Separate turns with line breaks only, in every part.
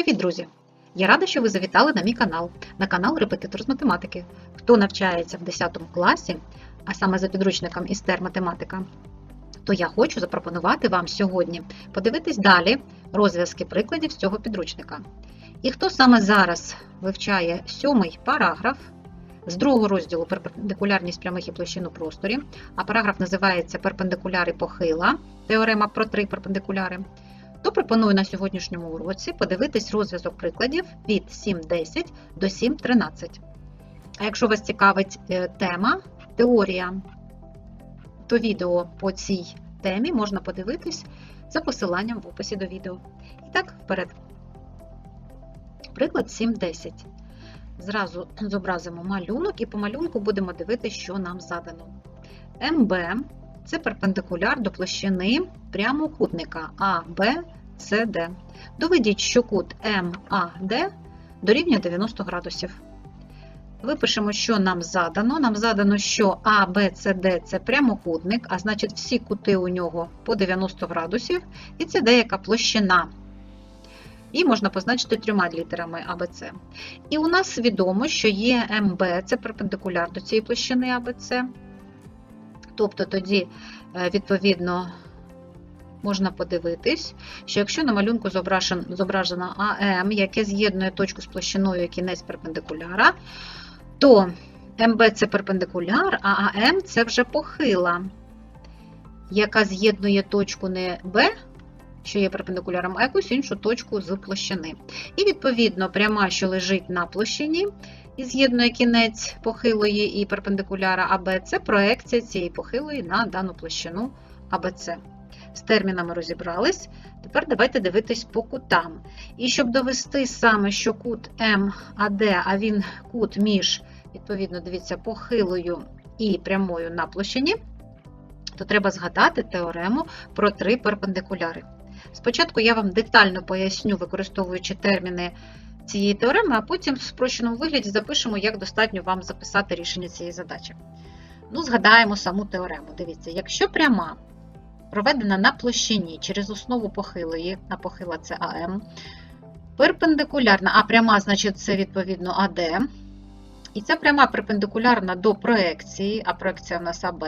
Привіт, друзі! Я рада, що ви завітали на мій канал, на канал Репетитор з математики. Хто навчається в 10 класі, а саме за підручником істер математика, то я хочу запропонувати вам сьогодні подивитись далі розв'язки прикладів з цього підручника. І хто саме зараз вивчає сьомий параграф з другого розділу перпендикулярність прямих і площин у просторі, а параграф називається Перпендикуляри похила, теорема про три перпендикуляри то пропоную на сьогоднішньому уроці подивитись розв'язок прикладів від 7.10 до 7.13. А якщо вас цікавить е, тема, теорія, то відео по цій темі можна подивитись за посиланням в описі до відео. І так, вперед. Приклад 7.10. Зразу зобразимо малюнок і по малюнку будемо дивитися, що нам задано. МБ це перпендикуляр до площини прямокутника СД. Доведіть, що кут МАД дорівнює 90 градусів. Випишемо, що нам задано. Нам задано, що АБЦД це прямокутник, а значить всі кути у нього по 90 градусів, і це деяка площина. І можна позначити трьома літерами АБЦ. І у нас відомо, що є МБ, це перпендикуляр до цієї площини АБЦ. Тобто тоді, е, відповідно, можна подивитись, що якщо на малюнку зображено АМ, яке з'єднує точку з площиною кінець перпендикуляра, то МБ це перпендикуляр, а АМ це вже похила, яка з'єднує точку не Б, що є перпендикуляром, а якусь іншу точку з площини. І, відповідно, пряма, що лежить на площині, і з'єднує кінець похилої і перпендикуляра АБ, це проекція цієї похилої на дану площину АБЦ. З термінами розібрались. Тепер давайте дивитись по кутам. І щоб довести саме, що кут МАД, а він кут між, відповідно, дивіться, похилою і прямою на площині, то треба згадати теорему про три перпендикуляри. Спочатку я вам детально поясню, використовуючи терміни цієї теореми, а потім в спрощеному вигляді запишемо, як достатньо вам записати рішення цієї задачі. Ну, Згадаємо саму теорему. Дивіться, якщо пряма проведена на площині через основу похилої, а похила це АМ, перпендикулярна, а пряма, значить, це відповідно АД. І ця пряма перпендикулярна до проекції, а проекція в нас АБ.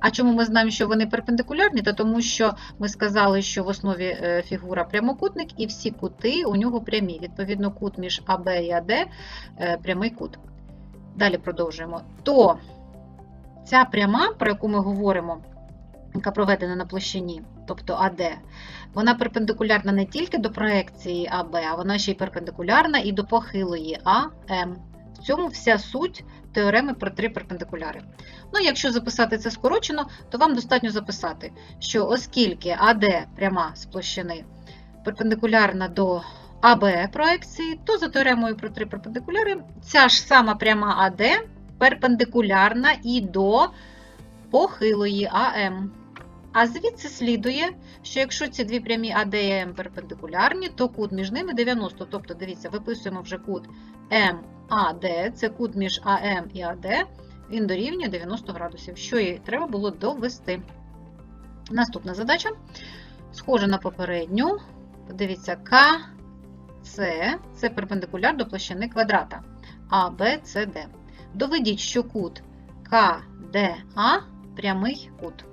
А чому ми знаємо, що вони перпендикулярні? Та тому що ми сказали, що в основі е, фігура прямокутник, і всі кути у нього прямі. Відповідно, кут між АБ і АД е, прямий кут. Далі продовжуємо. То ця пряма, про яку ми говоримо, яка проведена на площині, тобто АД, вона перпендикулярна не тільки до проекції АБ, а вона ще й перпендикулярна і до похилої АМ. Цьому вся суть теореми про три перпендикуляри. Ну, якщо записати це скорочено, то вам достатньо записати, що оскільки АД пряма з площини перпендикулярна до АБ проекції, то за теоремою про три перпендикуляри ця ж сама пряма АД перпендикулярна і до похилої АМ. А звідси слідує, що якщо ці дві прямі АД і М перпендикулярні, то кут між ними 90. Тобто, дивіться, виписуємо вже кут МАД, це кут між АМ і АД, він дорівнює 90 градусів, що і треба було довести. Наступна задача, схожа на попередню. Подивіться, КЦ це перпендикуляр до площини квадрата АБЦД. Доведіть, що кут КДА прямий кут.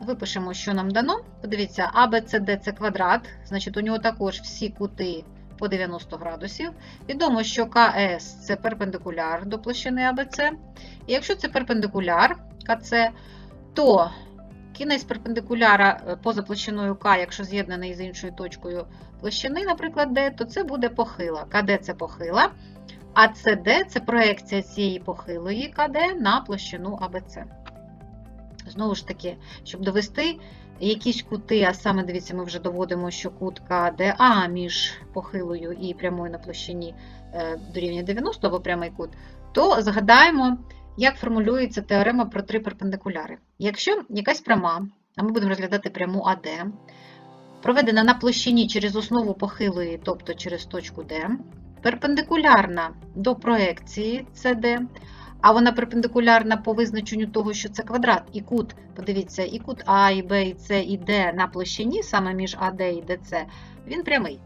Випишемо, що нам дано. Подивіться, ABCD це квадрат, значить, у нього також всі кути по 90 градусів. Відомо, що КС це перпендикуляр до площини АБЦ. І якщо це перпендикуляр КЦ, то кінець перпендикуляра е, поза площиною К, якщо з'єднаний з іншою точкою площини, наприклад, D, то це буде похила. КД це похила, а СД це проекція цієї похилої КД на площину АБЦ. Знову ж таки, щоб довести якісь кути, а саме дивіться, ми вже доводимо, що кут КДА між похилою і прямою на площині е, дорівнює 90 або прямий кут, то згадаємо, як формулюється теорема про три перпендикуляри. Якщо якась пряма, а ми будемо розглядати пряму АД, проведена на площині через основу похилої, тобто через точку D, перпендикулярна до проекції CD, а вона перпендикулярна по визначенню того, що це квадрат, і кут, подивіться, і кут А, і Б, і С, і Д на площині, саме між АД і ДЦ, він прямий.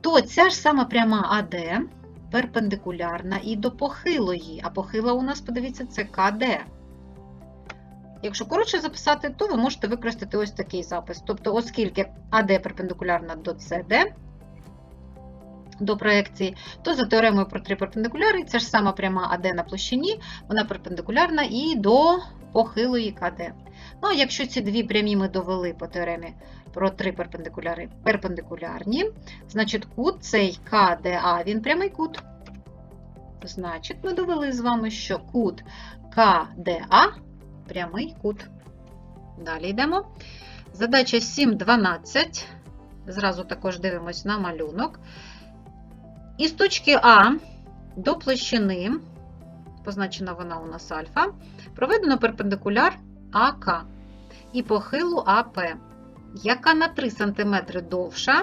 то ця ж сама пряма АД перпендикулярна і до похилої. А похила у нас, подивіться, це КД. Якщо коротше записати, то ви можете використати ось такий запис. Тобто, оскільки АД перпендикулярна до СД, до проекції, то за теоремою про три перпендикуляри, ця ж сама пряма АД на площині, вона перпендикулярна і до похилої КД. Ну, а якщо ці дві прямі ми довели по теоремі про три перпендикуляри перпендикулярні, значить кут цей КДА, він прямий кут. Значить, ми довели з вами, що кут КДА прямий кут. Далі йдемо. Задача 7.12. Зразу також дивимось на малюнок. Із точки А до площини, позначена вона у нас альфа, проведено перпендикуляр АК і похилу АП, яка на 3 см довша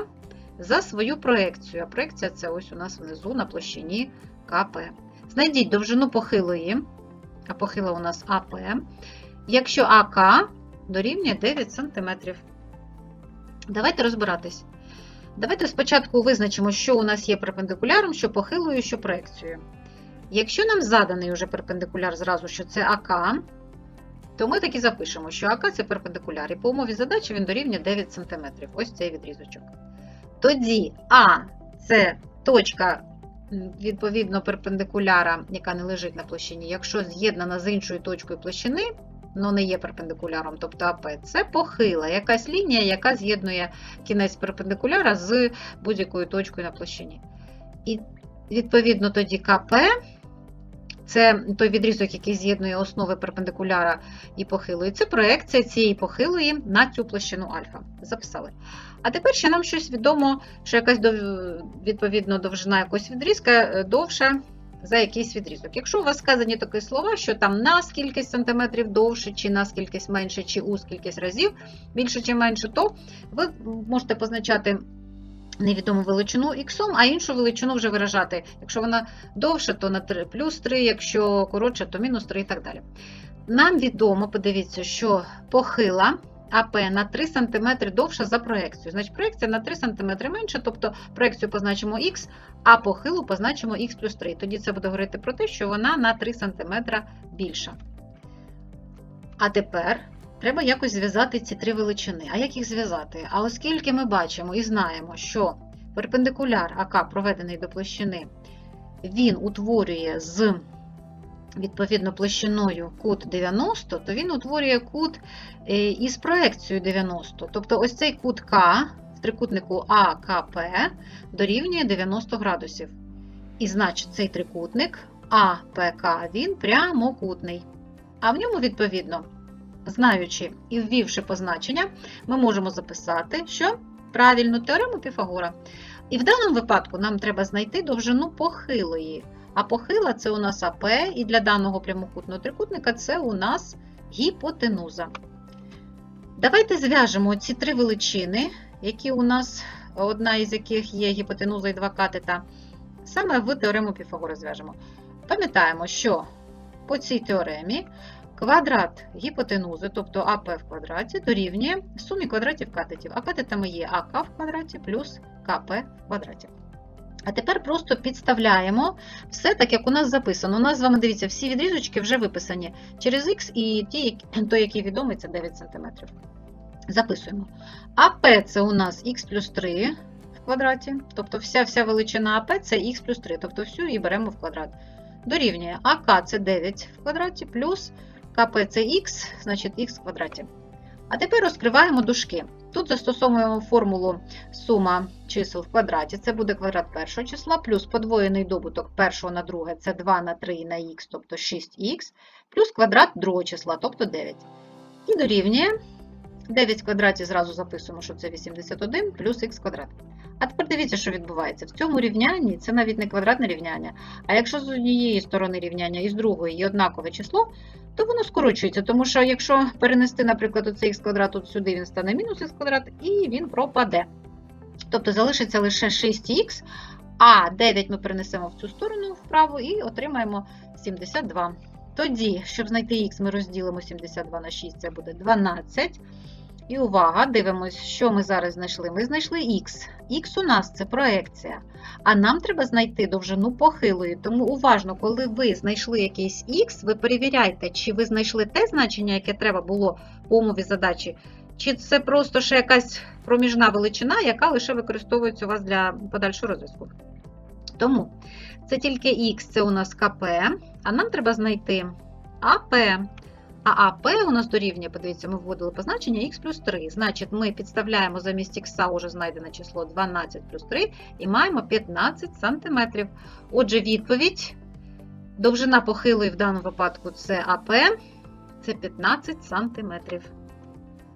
за свою проекцію. А проекція це ось у нас внизу на площині КП. Знайдіть довжину похилої, а похила у нас АП, якщо АК дорівнює 9 см. Давайте розбиратись. Давайте спочатку визначимо, що у нас є перпендикуляром, що похилою, що проекцією. Якщо нам заданий уже перпендикуляр зразу, що це АК, то ми так і запишемо, що АК це перпендикуляр, і по умові задачі він дорівнює 9 см. Ось цей відрізочок. Тоді А це точка, відповідно, перпендикуляра, яка не лежить на площині, якщо з'єднана з іншою точкою площини, але не є перпендикуляром, тобто АП, це похила, якась лінія, яка з'єднує кінець перпендикуляра з будь-якою точкою на площині. І відповідно тоді КП це той відрізок, який з'єднує основи перпендикуляра і похилої. Це проекція цієї похилої на цю площину альфа. Записали. А тепер ще нам щось відомо, що якась відповідно довжина якогось відрізка довша за якийсь відрізок. Якщо у вас сказані такі слова, що там на скільки сантиметрів довше, чи на скільки менше, чи у скількись разів більше чи менше, то ви можете позначати невідому величину х, а іншу величину вже виражати. Якщо вона довша, то на 3, плюс 3, якщо коротша, то мінус 3 і так далі. Нам відомо, подивіться, що похила АП на 3 см довша за проекцію. Значить, проекція на 3 см менше, тобто проекцію позначимо х, а похилу позначимо х плюс 3. Тоді це буде говорити про те, що вона на 3 см більша. А тепер треба якось зв'язати ці три величини. А як їх зв'язати? А оскільки ми бачимо і знаємо, що перпендикуляр АК, проведений до площини, він утворює з відповідно площиною кут 90, то він утворює кут е, із проекцією 90. Тобто ось цей кут К в трикутнику АКП дорівнює 90 градусів. І значить, цей трикутник АПК він прямокутний. А в ньому, відповідно, знаючи і ввівши позначення, ми можемо записати, що правильну теорему Піфагора. І в даному випадку нам треба знайти довжину похилої. А похила це у нас АП, і для даного прямокутного трикутника це у нас гіпотенуза. Давайте зв'яжемо ці три величини, які у нас, одна із яких є гіпотенуза і два катета, саме в теорему Піфагора зв'яжемо. Пам'ятаємо, що по цій теоремі квадрат гіпотенузи, тобто АП в квадраті, дорівнює сумі квадратів катетів. А катетами є АК в квадраті плюс КП в квадраті. А тепер просто підставляємо все так, як у нас записано. У нас з вами, дивіться, всі відрізочки вже виписані через х і ті, той, який відомий, це 9 см. Записуємо. АП це у нас х плюс 3 в квадраті, тобто вся вся величина АП це х плюс 3, тобто всю її беремо в квадрат. Дорівнює АК це 9 в квадраті, плюс КП це х, значить х в квадраті. А тепер розкриваємо дужки. Тут застосовуємо формулу сума чисел в квадраті. Це буде квадрат першого числа, плюс подвоєний добуток першого на друге це 2 на 3 на х, тобто 6х, плюс квадрат другого числа, тобто 9. І дорівнює 9 в квадраті зразу записуємо, що це 81 плюс х квадрат. А тепер дивіться, що відбувається. В цьому рівнянні це навіть не квадратне рівняння. А якщо з однієї сторони рівняння і з другої є однакове число, то воно скорочується. Тому що якщо перенести, наприклад, оцей х квадрат от сюди, він стане мінус х квадрат, і він пропаде. Тобто залишиться лише 6х, а 9 ми перенесемо в цю сторону вправо і отримаємо 72. Тоді, щоб знайти х, ми розділимо 72 на 6, це буде 12. І увага, дивимось, що ми зараз знайшли. Ми знайшли х. Х у нас це проекція. А нам треба знайти довжину похилої. Тому уважно, коли ви знайшли якийсь х, ви перевіряйте, чи ви знайшли те значення, яке треба було по умові задачі, чи це просто ще якась проміжна величина, яка лише використовується у вас для подальшого розв'язку. Тому це тільки х, це у нас КП, а нам треба знайти АП. А АП у нас дорівнює, подивіться, ми вводили позначення х плюс 3. Значить, ми підставляємо замість х уже знайдене число 12 плюс 3 і маємо 15 см. Отже, відповідь. Довжина похилої в даному випадку це АП, це 15 см.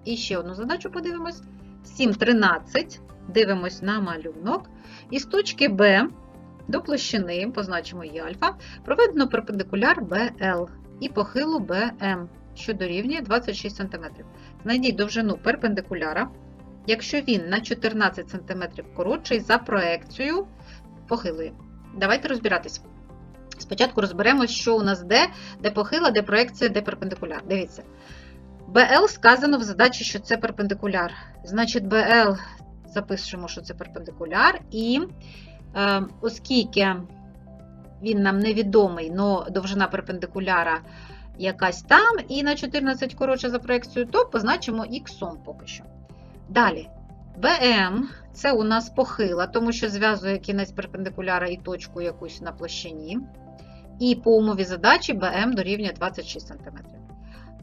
І ще одну задачу подивимось. 7,13. Дивимось на малюнок. І з точки Б до площини, позначимо її альфа, проведено перпендикуляр BL і похилу BM, що дорівнює 26 см. Знайдіть довжину перпендикуляра, якщо він на 14 см коротший за проекцією похилої. Давайте розбиратись. Спочатку розберемось, що у нас де, де похила, де проекція, де перпендикуляр. Дивіться. BL сказано в задачі, що це перпендикуляр. Значить, BL запишемо, що це перпендикуляр, і е, оскільки він нам невідомий, але довжина перпендикуляра якась там, і на 14 коротше за проекцію, то позначимо х поки що. Далі, BM це у нас похила, тому що зв'язує кінець перпендикуляра і точку якусь на площині. І по умові задачі BM дорівнює 26 см.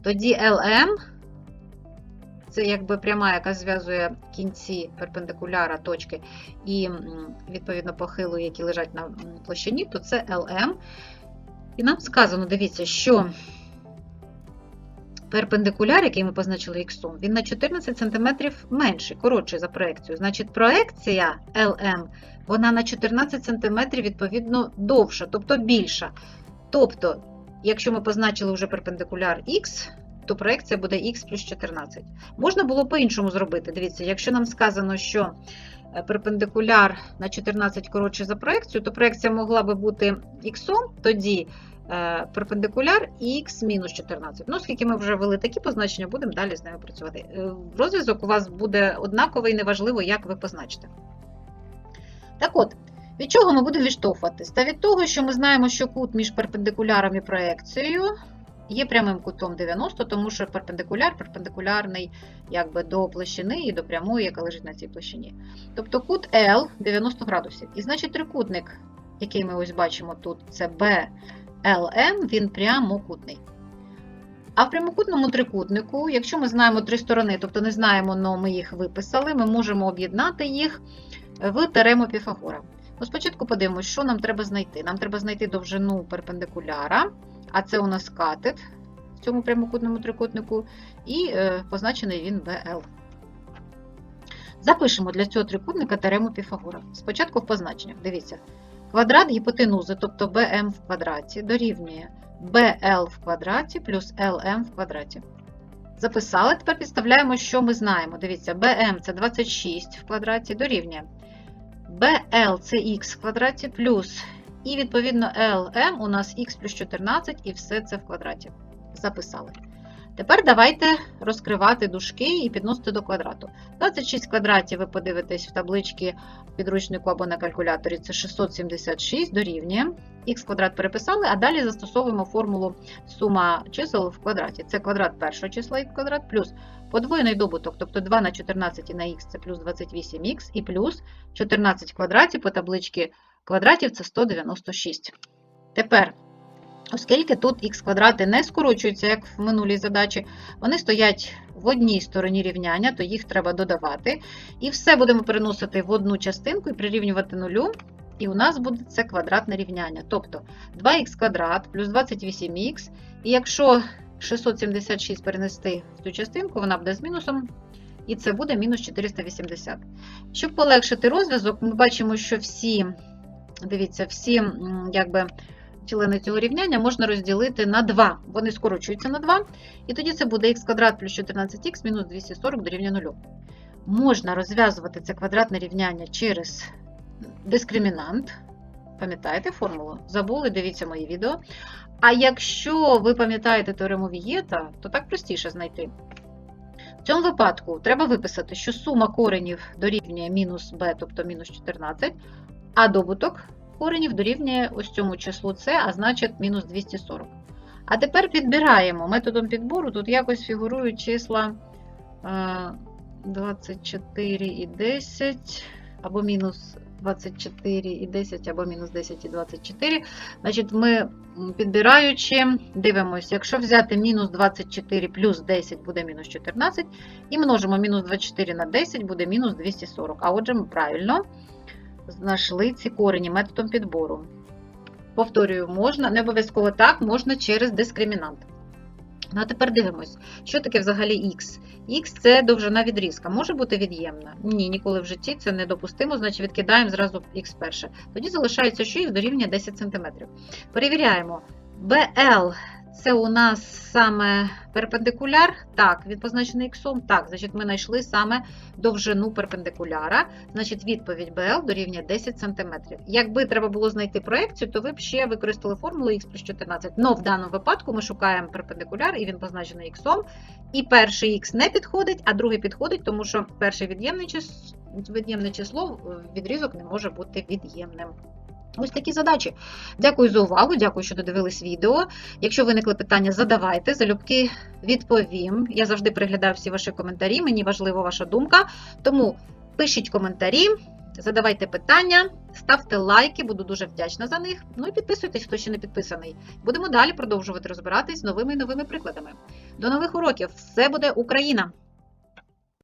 Тоді LM це якби пряма, яка зв'язує кінці перпендикуляра точки і, відповідно, похилу, які лежать на площині, то це LM. І нам сказано, дивіться, що перпендикуляр, який ми позначили х, він на 14 см менший, коротший за проекцію. Значить, проекція LM, вона на 14 см, відповідно, довша, тобто більша. Тобто, якщо ми позначили вже перпендикуляр Х, то проекція буде х плюс 14. Можна було по-іншому зробити. Дивіться, якщо нам сказано, що перпендикуляр на 14 коротший за проекцію, то проекція могла би бути х, тоді перпендикуляр х мінус 14. Ну, оскільки ми вже ввели такі позначення, будемо далі з ними працювати. Розв'язок у вас буде однаковий, неважливо, як ви позначите. Так от, від чого ми будемо відштовхуватись? Та від того, що ми знаємо, що кут між перпендикуляром і проекцією є прямим кутом 90, тому що перпендикуляр перпендикулярний якби, до площини і до прямої, яка лежить на цій площині. Тобто кут L 90 градусів. І значить трикутник, який ми ось бачимо тут, це BLM, він прямокутний. А в прямокутному трикутнику, якщо ми знаємо три сторони, тобто не знаємо, але ми їх виписали, ми можемо об'єднати їх в теорему Піфагора. Ну, Спочатку подивимося, що нам треба знайти. Нам треба знайти довжину перпендикуляра, а це у нас катет в цьому прямокутному трикутнику, і е, позначений він BL. Запишемо для цього трикутника теорему Піфагора. Спочатку в позначеннях. Дивіться, квадрат гіпотенузи, тобто BM в квадраті, дорівнює BL в квадраті плюс LM в квадраті. Записали, тепер підставляємо, що ми знаємо. Дивіться, BM це 26 в квадраті дорівнює. BL це х в квадраті плюс, і відповідно LM у нас х плюс 14, і все це в квадраті. Записали. Тепер давайте розкривати дужки і підносити до квадрату. 26 квадратів ви подивитесь в табличці підручнику або на калькуляторі, це 676 дорівнює. Х квадрат переписали, а далі застосовуємо формулу сума чисел в квадраті. Це квадрат першого числа х квадрат плюс подвоєний добуток, тобто 2 на 14 і на х це плюс 28х, і плюс 14 квадратів по табличці квадратів це 196. Тепер. Оскільки тут х квадрати не скорочуються, як в минулій задачі, вони стоять в одній стороні рівняння, то їх треба додавати. І все будемо переносити в одну частинку і прирівнювати нулю. І у нас буде це квадратне рівняння. Тобто 2х квадрат плюс 28х. І якщо 676 перенести в цю частинку, вона буде з мінусом. І це буде мінус 480. Щоб полегшити розв'язок, ми бачимо, що всі, дивіться, всі, якби члени цього рівняння можна розділити на 2. Вони скорочуються на 2. І тоді це буде х квадрат плюс 14х мінус 240 дорівнює 0. Можна розв'язувати це квадратне рівняння через дискримінант. Пам'ятаєте формулу? Забули, дивіться мої відео. А якщо ви пам'ятаєте теорему Вієта, то так простіше знайти. В цьому випадку треба виписати, що сума коренів дорівнює мінус b, тобто мінус 14, а добуток коренів дорівнює ось цьому числу c, а значить мінус 240. А тепер підбираємо методом підбору, тут якось фігурують числа е, 24 і 10, або мінус 24 і 10, або мінус 10 і 24. Значить, ми підбираючи, дивимося, якщо взяти мінус 24 плюс 10 буде мінус 14, і множимо мінус 24 на 10 буде мінус 240. А отже, ми правильно знайшли ці корені методом підбору. Повторюю, можна, не обов'язково так, можна через дискримінант. Ну, а тепер дивимось, що таке взагалі х. Х це довжина відрізка. Може бути від'ємна? Ні, ніколи в житті це недопустимо, значить відкидаємо зразу х перше. Тоді залишається, що х дорівнює 10 см. Перевіряємо. BL це у нас саме перпендикуляр. Так, він позначений іксом. Так, значить, ми знайшли саме довжину перпендикуляра. Значить, відповідь BL дорівнює 10 см. Якби треба було знайти проекцію, то ви б ще використали формулу х плюс 14. Но в даному випадку ми шукаємо перпендикуляр, і він позначений іксом. І перший х не підходить, а другий підходить, тому що перший від'ємне число відрізок не може бути від'ємним. Ось такі задачі. Дякую за увагу, дякую, що додивились відео. Якщо виникли питання, задавайте, залюбки відповім. Я завжди переглядаю всі ваші коментарі, мені важлива ваша думка. Тому пишіть коментарі, задавайте питання, ставте лайки, буду дуже вдячна за них. Ну і підписуйтесь, хто ще не підписаний. Будемо далі продовжувати розбиратись з новими і новими прикладами. До нових уроків! Все буде Україна!